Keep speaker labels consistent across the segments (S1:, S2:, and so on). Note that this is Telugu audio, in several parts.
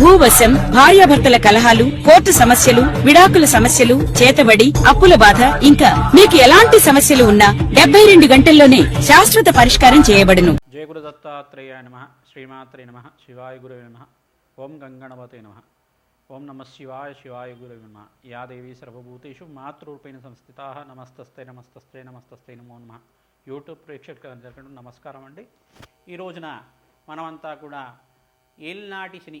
S1: భూవశం భార్యాభర్తల కలహాలు కోర్టు సమస్యలు విడాకుల సమస్యలు చేతబడి అప్పుల బాధ ఇంకా మీకు ఎలాంటి సమస్యలు ఉన్నా డెబ్బై రెండు గంటల్లోనే శాశ్వత పరిష్కారం చేయబడును.
S2: జయగురు దత్తాత్రేయ నమ. శ్రీమాత్రే నమ. శివాయ గురువే నమ. ఓం గంగణపతే నమ. ఓం నమ శివాయ శివాయ గురువే నమ. యాదేవి సర్వభూతేషు మాతృరూపేణ సంస్థితా. నమస్తస్తే నమస్తస్తే నమస్తస్తే నమో నమ. యూట్యూబ్ ప్రేక్షకులందరికీ నమస్కారం అండి. ఈ రోజున మనమంతా కూడా ఏల్నాటి శని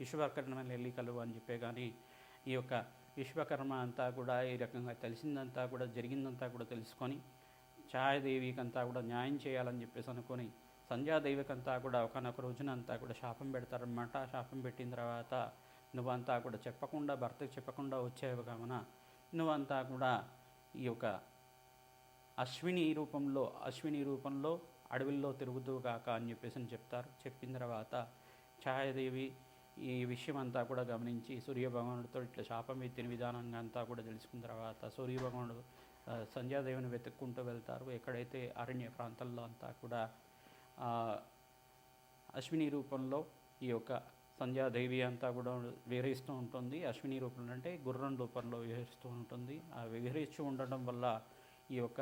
S2: విశ్వకర్మ కలువు అని చెప్పే కానీ ఈ యొక్క విశ్వకర్మ అంతా కూడా ఈ రకంగా తెలిసిందంతా కూడా జరిగిందంతా కూడా తెలుసుకొని ఛాయాదేవికంతా కూడా న్యాయం చేయాలని చెప్పేసి అనుకొని సంధ్యాదేవికంతా కూడా ఒకనొక రోజున అంతా కూడా శాపం పెడతారనమాట శాపం పెట్టిన తర్వాత నువ్వంతా కూడా చెప్పకుండా భర్తకు చెప్పకుండా వచ్చేవి కావున నువ్వంతా కూడా ఈ యొక్క అశ్విని రూపంలో అశ్విని రూపంలో అడవిల్లో తిరుగుతూ కాక అని చెప్పేసి అని చెప్తారు. చెప్పిన తర్వాత ఛాయాదేవి ఈ విషయం అంతా కూడా గమనించి సూర్యభగవానుడితో ఇట్లా శాపం ఎత్తిన విధానంగా అంతా కూడా తెలుసుకున్న తర్వాత సూర్యభగవానుడు సంధ్యాదేవిని వెతుక్కుంటూ వెళ్తారు. ఎక్కడైతే అరణ్య ప్రాంతాల్లో అంతా కూడా అశ్విని రూపంలో ఈ యొక్క సంధ్యాదేవి అంతా కూడా విహరిస్తూ ఉంటుంది. అశ్విని రూపంలో అంటే గుర్రం రూపంలో విహరిస్తూ ఉంటుంది. ఆ విహరిస్తూ ఉండడం వల్ల ఈ యొక్క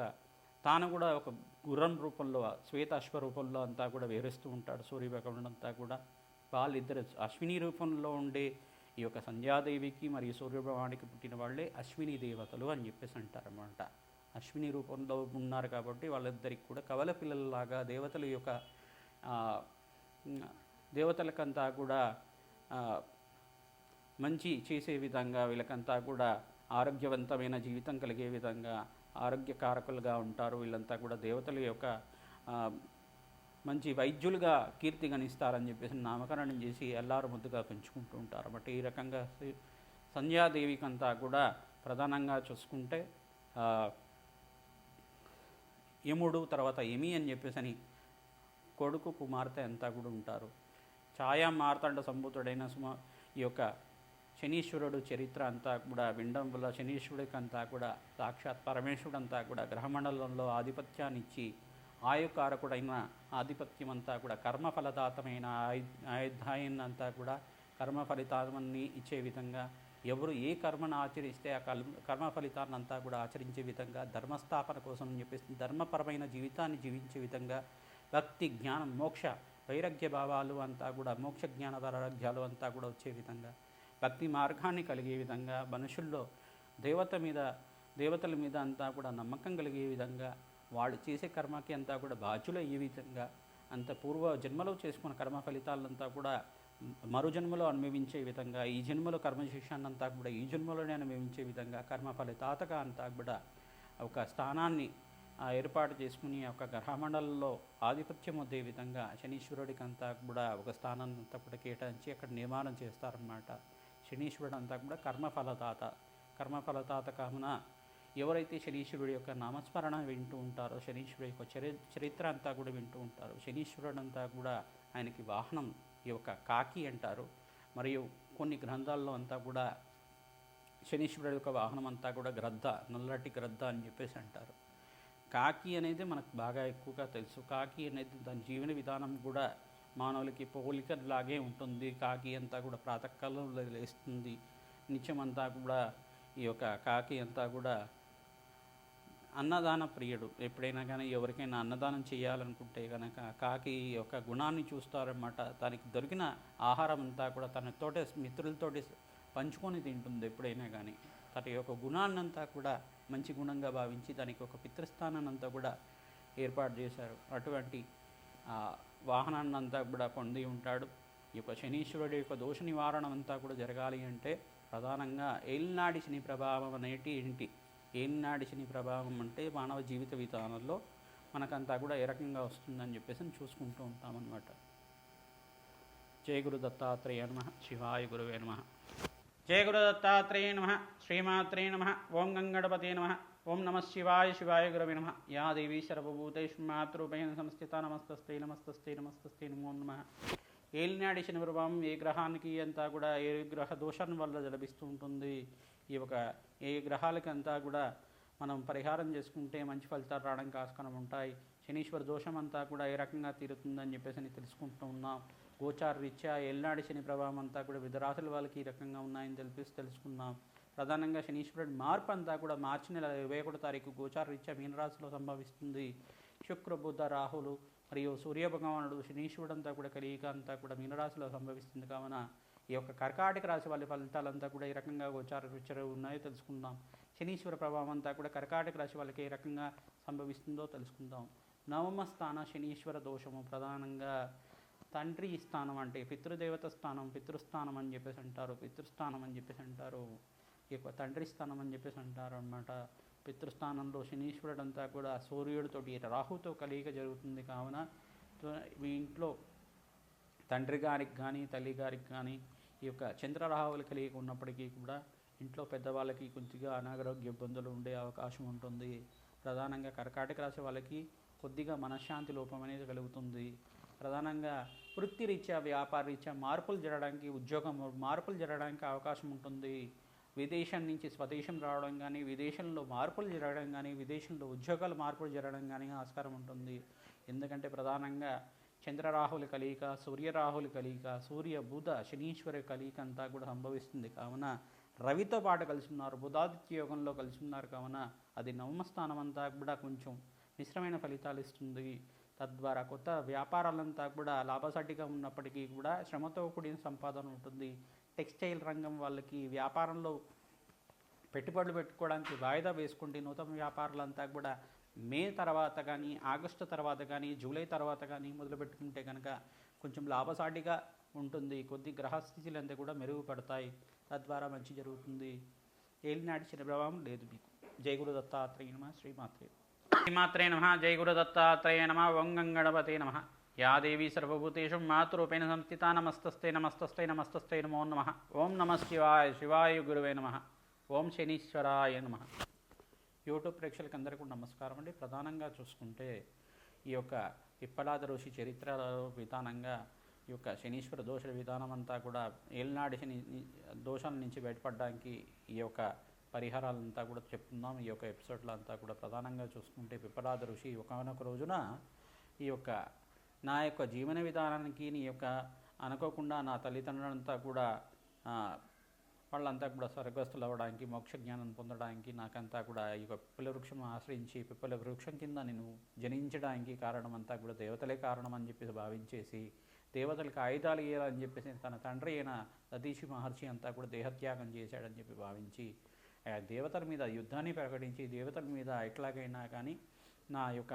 S2: తాను కూడా ఒక గుర్రం రూపంలో శ్వేత అశ్వ రూపంలో అంతా కూడా విహరిస్తూ ఉంటాడు సూర్యభగవానుడు అంతా కూడా. వాళ్ళిద్దరు అశ్విని రూపంలో ఉండే ఈ యొక్క సంధ్యాదేవికి మరియు సూర్యభగవానికి పుట్టిన వాళ్ళే అశ్విని దేవతలు అని చెప్పేసి అంటారన్నమాట. అశ్విని రూపంలో ఉన్నారు కాబట్టి వాళ్ళిద్దరికి కూడా కవల పిల్లలలాగా దేవతల యొక్క దేవతలకంతా కూడా మంచి చేసే విధంగా వీళ్ళకంతా కూడా ఆరోగ్యవంతమైన జీవితం కలిగే విధంగా ఆరోగ్యకారకులుగా ఉంటారు. వీళ్ళంతా కూడా దేవతల యొక్క మంచి వైద్యులుగా కీర్తి గణిస్తారని చెప్పేసి నామకరణం చేసి ఎల్లారు ముద్దుగా పెంచుకుంటూ ఉంటారు. బట్ ఈ రకంగా సంధ్యాదేవికంతా సంధ్యాదేవికి అంతా కూడా ప్రధానంగా చూసుకుంటే యముడు తర్వాత యమి అని చెప్పేసి అని కొడుకు కుమార్తె అంతా కూడా ఉంటారు. ఛాయా మార్తాండ సంభూతుడైన సుమ ఈ యొక్క శనీశ్వరుడు చరిత్ర అంతా కూడా వినడం వల్ల శనీశ్వరుడికి అంతా కూడా సాక్షాత్ పరమేశ్వరుడు అంతా కూడా గ్రహమండలంలో ఆధిపత్యాన్ని ఇచ్చి ఆయుకారకుడైన ఆధిపత్యం అంతా కూడా కర్మఫలదాతమైన ఆయు ఆయుధాయాన్ని అంతా కూడా కర్మ ఫలితాన్ని ఇచ్చే విధంగా ఎవరు ఏ కర్మను ఆచరిస్తే ఆ కర్మ కర్మ ఫలితాన్ని అంతా కూడా ఆచరించే విధంగా ధర్మస్థాపన కోసం అని చెప్పేసి ధర్మపరమైన జీవితాన్ని జీవించే విధంగా భక్తి జ్ఞానం మోక్ష వైరాగ్య భావాలు అంతా కూడా మోక్ష జ్ఞాన వైరాగ్యాలు అంతా కూడా వచ్చే విధంగా భక్తి మార్గాన్ని కలిగే విధంగా మనుషుల్లో దేవత మీద దేవతల మీద అంతా కూడా నమ్మకం కలిగే విధంగా వాళ్ళు చేసే కర్మకి అంతా కూడా బాధ్యులు అయ్యే విధంగా అంత పూర్వ జన్మలో చేసుకున్న కర్మ ఫలితాలంతా కూడా మరు జన్మలో అనుభవించే విధంగా ఈ జన్మలో కర్మశేషాన్ని అంతా కూడా ఈ జన్మలోనే అనుభవించే విధంగా కర్మ ఫలితాతగా అంతా కూడా ఒక స్థానాన్ని ఏర్పాటు చేసుకుని ఒక గ్రహమండలంలో ఆధిపత్యం వద్దే విధంగా శనీశ్వరుడికి అంతా కూడా ఒక స్థానాన్ని అంతా కూడా కేటాయించి అక్కడ నిర్మాణం చేస్తారన్నమాట. శనీశ్వరుడు అంతా కూడా కర్మఫలదాత కర్మఫలదాత కావున ఎవరైతే శనీశ్వరుడు యొక్క నామస్మరణ వింటూ ఉంటారో శనీశ్వరుడు యొక్క చరి చరిత్ర అంతా కూడా వింటూ ఉంటారు శనీశ్వరుడు అంతా కూడా ఆయనకి వాహనం ఈ యొక్క కాకి అంటారు. మరియు కొన్ని గ్రంథాల్లో అంతా కూడా శనీశ్వరుడు యొక్క వాహనం అంతా కూడా గ్రద్ద నల్లటి గ్రద్ద అని చెప్పేసి అంటారు. కాకి అనేది మనకు బాగా ఎక్కువగా తెలుసు. కాకి అనేది దాని జీవన విధానం కూడా మానవులకి పోలికలాగే ఉంటుంది. కాకి అంతా కూడా ప్రాతకాలంలో లేస్తుంది. నిత్యం అంతా కూడా ఈ యొక్క కాకి అంతా కూడా అన్నదాన ప్రియుడు. ఎప్పుడైనా కానీ ఎవరికైనా అన్నదానం చేయాలనుకుంటే కనుక కాకి యొక్క గుణాన్ని చూస్తారన్నమాట. దానికి దొరికిన ఆహారం అంతా కూడా తన తోటే మిత్రులతోటి పంచుకొని తింటుంది ఎప్పుడైనా కానీ తన యొక్క గుణాన్నంతా కూడా మంచి గుణంగా భావించి దానికి ఒక పితృస్థానాన్ని అంతా కూడా ఏర్పాటు చేశారు. అటువంటి వాహనాన్నంతా వాహనాన్ని అంతా కూడా పొంది ఉంటాడు. ఈ యొక్క శనీశ్వరుడి యొక్క దోష నివారణ అంతా కూడా జరగాలి అంటే ప్రధానంగా ఏలినాడి శని ప్రభావం అనేటి ఏంటి? ఏలినాడి శని ప్రభావం అంటే మానవ జీవిత విధానంలో మనకంతా కూడా ఏ రకంగా వస్తుందని చెప్పేసి చూసుకుంటూ ఉంటామన్నమాట. జయ గురు దత్తాత్రేయ నమ. శివాయ గురువే నమ. జయ గురు దత్తాత్రేయ నమ. శ్రీమాత్రే నమ. ఓం గంగణపతే నమ. ఓం నమ శివాయ శివాయ గురవే నమ. యా దేవీ సర్వభూతేషు మాతృపేణ సంస్థిత నమస్తస్తే నమస్తస్తే నమస్తస్తే నమో నమ. ఏలినాడి శని ప్రభావం ఏ గ్రహానికి అంతా కూడా ఏ గ్రహ దోషం వల్ల లభిస్తూ ఉంటుంది? ఈ యొక్క ఏ గ్రహాలకంతా కూడా మనం పరిహారం చేసుకుంటే మంచి ఫలితాలు రావడానికి ఆస్కారం ఉంటాయి. శనీశ్వర దోషం అంతా కూడా ఏ రకంగా తీరుతుందని చెప్పేసి అని తెలుసుకుంటూ ఉన్నాం. గోచార రీత్యా ఎల్నాడి శని ప్రభావం అంతా కూడా వివిధ రాశుల వాళ్ళకి ఈ రకంగా ఉన్నాయని తెలిపేసి తెలుసుకున్నాం. ప్రధానంగా శనీశ్వరుడి మార్పు అంతా కూడా మార్చి నెల ఇరవై ఒకటో తారీఖు గోచార రీత్యా మీనరాశిలో సంభవిస్తుంది. శుక్ర బుధ రాహులు మరియు సూర్య భగవానుడు శనీశ్వరుడు అంతా కూడా కలియిక అంతా కూడా మీనరాశిలో సంభవిస్తుంది కావున ఈ యొక్క కర్కాటక రాశి వాళ్ళ ఫలితాలంతా కూడా ఈ రకంగా గోచార రీత్యా ఉన్నాయో తెలుసుకుందాం. శనీశ్వర ప్రభావం అంతా కూడా కర్కాటక రాశి వాళ్ళకి ఏ రకంగా సంభవిస్తుందో తెలుసుకుందాం. నవమ స్థాన శనీశ్వర దోషము ప్రధానంగా తండ్రి స్థానం అంటే పితృదేవత స్థానం పితృస్థానం అని చెప్పేసి అంటారు పితృస్థానం అని చెప్పేసి అంటారు ఈ యొక్క తండ్రి స్థానం అని చెప్పేసి అంటారు అనమాట పితృస్థానంలో శనీశ్వరుడు అంతా కూడా సూర్యుడితోటి రాహుతో కలియక జరుగుతుంది కావున మీ ఇంట్లో తండ్రి గారికి కానీ తల్లి గారికి కానీ ఈ యొక్క చంద్రరాహువులు కలిగి ఉన్నప్పటికీ కూడా ఇంట్లో పెద్దవాళ్ళకి కొద్దిగా అనారోగ్య ఇబ్బందులు ఉండే అవకాశం ఉంటుంది. ప్రధానంగా కర్కాటక రాశి వాళ్ళకి కొద్దిగా మనశ్శాంతి లోపం అనేది కలుగుతుంది. ప్రధానంగా వృత్తిరీత్యా వ్యాపార రీత్యా మార్పులు జరగడానికి ఉద్యోగం మార్పులు జరగడానికి అవకాశం ఉంటుంది. విదేశం నుంచి స్వదేశం రావడం కానీ విదేశంలో మార్పులు జరగడం కానీ విదేశంలో ఉద్యోగాలు మార్పులు జరగడం కానీ ఆస్కారం ఉంటుంది. ఎందుకంటే ప్రధానంగా చంద్రరాహుల కలియిక సూర్యరాహుల కలియిక సూర్య బుధ శనీశ్వర కలియిక అంతా కూడా సంభవిస్తుంది. కావున రవితో పాటు కలిసి ఉన్నారు బుధాదిత్య యోగంలో కలిసి ఉన్నారు కావున అది నవమస్థానం అంతా కూడా కొంచెం మిశ్రమైన ఫలితాలు ఇస్తుంది. తద్వారా కొత్త వ్యాపారాలంతా కూడా లాభసాటిగా ఉన్నప్పటికీ కూడా శ్రమతో కూడిన సంపాదన ఉంటుంది. టెక్స్టైల్ రంగం వాళ్ళకి వ్యాపారంలో పెట్టుబడులు పెట్టుకోవడానికి వాయిదా వేసుకుంటే నూతన వ్యాపారాలంతా కూడా మే తర్వాత కానీ ఆగస్టు తర్వాత కానీ జూలై తర్వాత కానీ మొదలుపెట్టుకుంటే కనుక కొంచెం లాభసాటిగా ఉంటుంది. కొద్ది గ్రహస్థితులు అంతా కూడా మెరుగుపడతాయి. తద్వారా మంచి జరుగుతుంది. ఏలినాటి చిన్న ప్రభావం లేదు మీకు. జై గురు దత్తాత్రేయ నమ. శ్రీమాత్రే శ్రీమాత్రే నమ. జై గురు దత్తాత్రేయ నమ. ఓం గంగణపతే నమ. యాదేవి సర్వభూతేషం సర్వభూతేషు మాతృరూపేణ సంస్థిత నమస్తస్తే నమస్తస్తే నమస్తస్తే నమో నమ. ఓం నమ శివాయ. శివాయ గురువే నమ. ఓం శనీశ్వరాయ నమ. యూట్యూబ్ ప్రేక్షకులకు అందరికీ కూడా నమస్కారం అండి. ప్రధానంగా చూసుకుంటే ఈ యొక్క పిప్పలాద ఋషి చరిత్ర విధానంగా ఈ యొక్క శనీశ్వర దోష విధానం అంతా కూడా ఏలినాడి శని దోషాల నుంచి బయటపడడానికి ఈ యొక్క పరిహారాలంతా కూడా చెప్తున్నాం. ఈ యొక్క ఎపిసోడ్లో అంతా కూడా ప్రధానంగా చూసుకుంటే పిప్పలాద ఋషి ఒకనొక రోజున ఈ యొక్క నా యొక్క జీవన విధానానికి నీ యొక్క అనుకోకుండా నా తల్లిదండ్రులంతా కూడా వాళ్ళంతా కూడా స్వర్గస్థులు అవ్వడానికి మోక్ష జ్ఞానం పొందడానికి నాకంతా కూడా ఈ యొక్క పిప్పల వృక్షం ఆశ్రయించి పిప్పల వృక్షం కింద నేను జనించడానికి కారణం అంతా కూడా దేవతలే కారణం అని చెప్పేసి భావించేసి దేవతలకు ఆయుధాలు ఇయ్యాలని చెప్పేసి తన తండ్రి అయిన సతీషి మహర్షి అంతా కూడా దేహత్యాగం చేశాడని చెప్పి భావించి ఆ దేవతల మీద యుద్ధాన్ని ప్రకటించి దేవతల మీద ఎట్లాగైనా కానీ నా యొక్క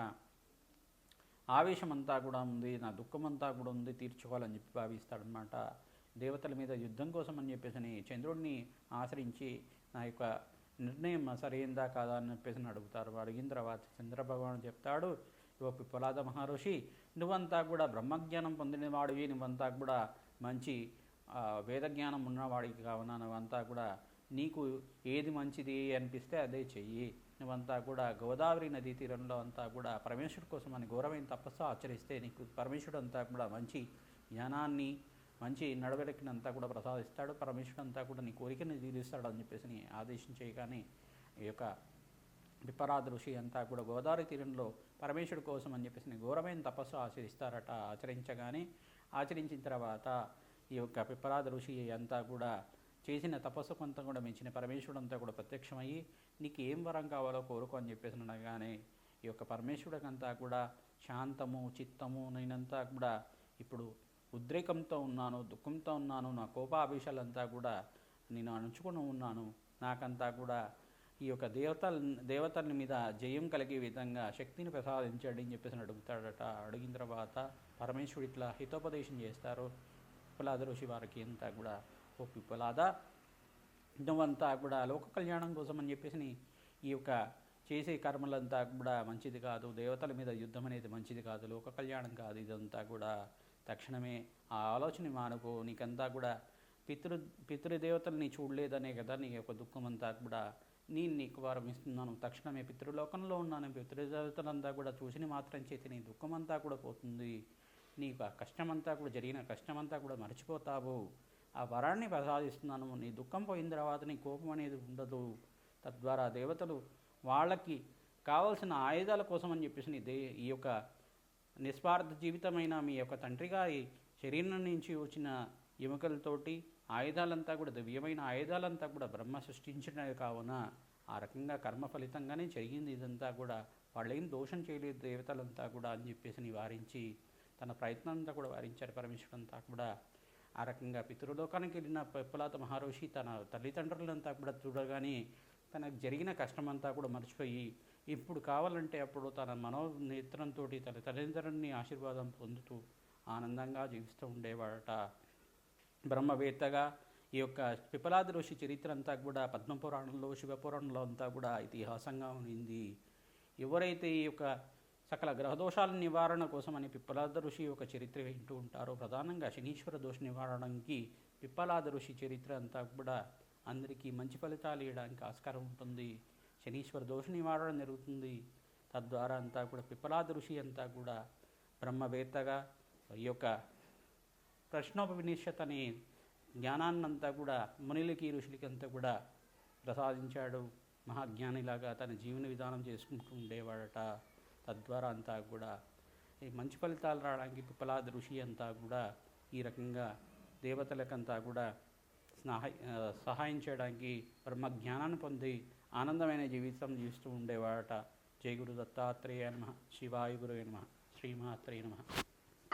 S2: ఆవేశం అంతా కూడా ఉంది నా దుఃఖమంతా కూడా ఉంది తీర్చుకోవాలని చెప్పి భావిస్తాడనమాట దేవతల మీద యుద్ధం కోసం అని చెప్పేసి చంద్రుడిని ఆశ్రయించి నా యొక్క నిర్ణయం సరైందా కాదా అని చెప్పేసి అడుగుతారు. అడిగిన తర్వాత చంద్రభగవాను చెప్తాడు ఓ పిప్పలాద మహర్షి నువ్వంతా కూడా బ్రహ్మజ్ఞానం పొందినవాడివి నువ్వంతా కూడా మంచి వేదజ్ఞానం ఉన్నవాడికి కావున నువ్వంతా కూడా నీకు ఏది మంచిది అనిపిస్తే అదే చెయ్యి. నువ్వంతా కూడా గోదావరి నదీ తీరంలో అంతా కూడా పరమేశ్వరుడు కోసం అని ఘోరమైన తపస్సు ఆచరిస్తే నీకు పరమేశ్వరుడు అంతా కూడా మంచి జ్ఞానాన్ని మంచి నడవడికినంతా కూడా ప్రసాదిస్తాడు పరమేశ్వరుడు అంతా కూడా నీ కోరికని తీరుస్తాడు అని చెప్పేసి నీ ఆదేశించేయగానే ఈ యొక్క విపరాధ ఋషి అంతా కూడా గోదావరి తీరంలో పరమేశ్వరుడు కోసం అని చెప్పేసి ఘోరమైన తపస్సు ఆచరిస్తారట. ఆచరించగానే ఆచరించిన తర్వాత ఈ యొక్క పిప్పరాధ ఋషి అంతా కూడా చేసిన తపస్సు కొంత కూడా మించిన పరమేశ్వరుడు అంతా కూడా ప్రత్యక్షమయ్యి నీకు ఏం వరం కావాలో కోరుకో అని చెప్పేసి అనగానే ఈ యొక్క పరమేశ్వరుడికంతా కూడా శాంతము చిత్తము నేనంతా కూడా ఇప్పుడు ఉద్రేకంతో ఉన్నాను దుఃఖంతో ఉన్నాను నా కోపాభిషాలంతా కూడా నేను అణుచుకుని ఉన్నాను. నాకంతా కూడా ఈ యొక్క దేవతల దేవతల మీద జయం కలిగే విధంగా శక్తిని ప్రసాదించండి అని చెప్పేసి అడుగుతాడట. అడిగిన తర్వాత పరమేశ్వరుడు ఇట్లా హితోపదేశం చేస్తారు. పిప్పలాద ఋషి వారికి అంతా కూడా ఓ పిప్పలాద నువ్వంతా కూడా లోక కళ్యాణం కోసం అని చెప్పేసి ఈ యొక్క చేసే కర్మలంతా కూడా మంచిది కాదు. దేవతల మీద యుద్ధం అనేది మంచిది కాదు. లోక కళ్యాణం కాదు. ఇదంతా కూడా తక్షణమే ఆ ఆలోచన మానుకో. నీకంతా కూడా పితృ పితృదేవతల్ని చూడలేదనే కదా నీ యొక్క దుఃఖం అంతా కూడా. నేను నీకు వారం ఇస్తున్నాను. తక్షణమే పితృలోకంలో ఉన్నాను. పితృదేవతలంతా కూడా చూసిన మాత్రం చేతి నీ దుఃఖం అంతా కూడా పోతుంది. నీకు ఆ కష్టమంతా కూడా జరిగిన కష్టమంతా కూడా మర్చిపోతావు. ఆ వరాన్ని ప్రసాదిస్తున్నాను. నీ దుఃఖం పోయిన తర్వాత నీ కోపం అనేది ఉండదు. తద్వారా దేవతలు వాళ్ళకి కావలసిన ఆయుధాల కోసం అని చెప్పేసి నీ దే ఈ యొక్క నిస్వార్థ జీవితమైన మీ యొక్క తండ్రి గారి శరీరం నుంచి వచ్చిన ఎముకలతోటి ఆయుధాలంతా కూడా దివ్యమైన ఆయుధాలంతా కూడా బ్రహ్మ సృష్టించినవి కావున ఆ రకంగా కర్మ ఫలితంగానే జరిగింది. ఇదంతా కూడా వాళ్ళేం దోషం చేయలేదు దేవతలంతా కూడా అని చెప్పేసి నివారించి తన ప్రయత్నం అంతా కూడా వారించారు పరమేశ్వరుడు అంతా కూడా. ఆ రకంగా పితృలోకానికి వెళ్ళిన పిప్పలాత మహర్షి తన తల్లిదండ్రులంతా కూడా చూడగానే తనకు జరిగిన కష్టమంతా కూడా మర్చిపోయి ఇప్పుడు కావాలంటే అప్పుడు తన మనోనేత్రంతో తన తల్లిదండ్రులని ఆశీర్వాదం పొందుతూ ఆనందంగా జీవిస్తూ ఉండేవాడట. బ్రహ్మవేత్తగా ఈ యొక్క పిపలాది ఋషి చరిత్ర అంతా కూడా పద్మపురాణంలో శివపురాణంలో అంతా కూడా ఇతిహాసంగా ఉంది ఎవరైతే ఈ యొక్క సకల గ్రహదోషాల నివారణ కోసమని పిప్పలాద ఋషి యొక్క చరిత్ర వింటూ ఉంటారో ప్రధానంగా శనీశ్వర దోష నివారణకి పిప్పలాద ఋషి చరిత్ర అంతా కూడా అందరికీ మంచి ఫలితాలు ఇవ్వడానికి ఆస్కారం ఉంటుంది. శనీశ్వర దోష నివారణ జరుగుతుంది. తద్వారా అంతా కూడా పిప్పలాద ఋషి అంతా కూడా బ్రహ్మవేత్తగా ఈ యొక్క ప్రశ్నోపవినిషత్ అనే జ్ఞానాన్నంతా కూడా మునిలకి ఋషులకి అంతా కూడా ప్రసాదించాడు. మహాజ్ఞానిలాగా తన జీవన విధానం చేసుకుంటూ ఉండేవాడట. తద్వారా అంతా కూడా ఈ మంచి ఫలితాలు రావడానికి పిప్పలాద ఋషి అంతా కూడా ఈ రకంగా దేవతలకంతా కూడా సహాయ సహాయం చేయడానికి బ్రహ్మ జ్ఞానాన్ని పొంది ఆనందమైన జీవితం జీవిస్తూ ఉండేవాడట. జయ గురు దత్తాత్రేయ నమ. శివాయ గురు నమ. శ్రీమాత్రే నమ.